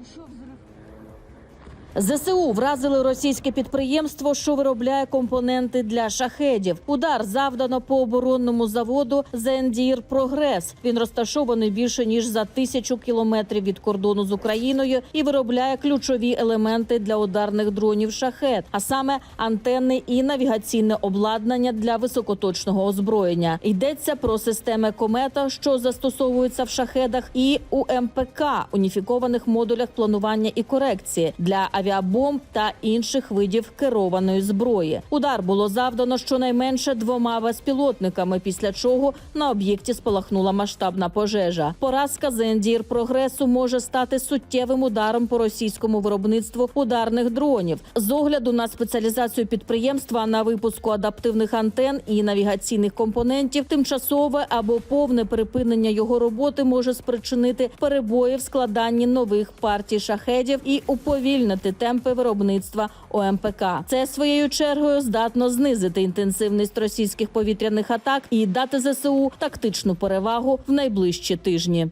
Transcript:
Еще взрыв. ЗСУ вразили російське підприємство, що виробляє компоненти для шахедів. Удар завдано по оборонному заводу «Зендір Прогрес». Він розташований більше ніж за тисячу кілометрів від кордону з Україною і виробляє ключові елементи для ударних дронів шахед, а саме антенни і навігаційне обладнання для високоточного озброєння. Йдеться про системи комета, що застосовуються в шахедах, і УМПК – уніфікованих модулях планування і корекції для авіабомб та інших видів керованої зброї. Удар було завдано щонайменше двома безпілотниками, після чого на об'єкті спалахнула масштабна пожежа. Поразка ЗНДІР прогресу може стати суттєвим ударом по російському виробництву ударних дронів. З огляду на спеціалізацію підприємства на випуску адаптивних антен і навігаційних компонентів, тимчасове або повне припинення його роботи може спричинити перебої в складанні нових партій шахедів і уповільнити темпи виробництва ОМПК. Це своєю чергою здатно знизити інтенсивність російських повітряних атак і дати ЗСУ тактичну перевагу в найближчі тижні.